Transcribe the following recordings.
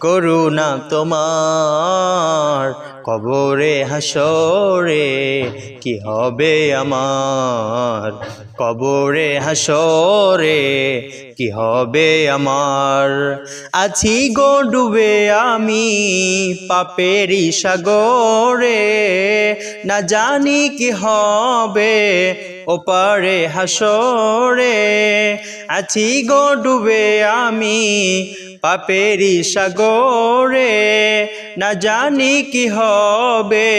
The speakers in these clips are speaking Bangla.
করুণা তোমার কবরে, হাসরে কি হবে আমার? কবরে, হাসরে কি হবে আমার? আছি গো ডুবে আমি পাপেরি সাগরে, না জানি কি হবে ওপারে, হাসরে। আছি গো ডুবে আমি পাপেরি সাগরে না জানি কি হবে,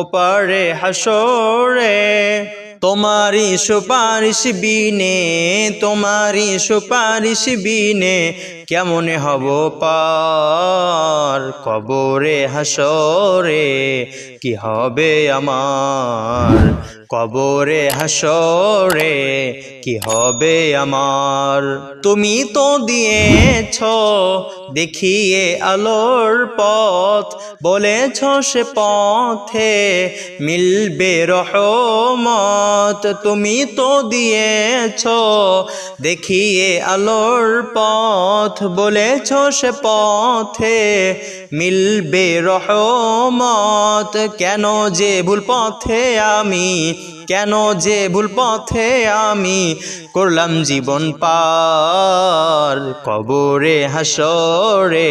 ওপারে হাসরে তোমারি সুপারিশ বিনে তোমারি সুপারিশ বিনে, কেমন হব পার কবরে হাসরে কি হবে আমার? কবরে হাসরে কি হবে আমার? তুমি তো দিয়েছ দেখিয়ে আলোর পথ, বলেছ সে পথে মিলবে রহমত, তুমি তো দিয়েছ। দেখিয়ে আলোর পথ, বলেছ সে পথে মিলবে রহমত, কেন যে ভুল পথে আমি কেন যে ভুল পথে আমি করলাম জীবন পার? কবরে হাসরে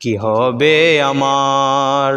কি হবে আমার?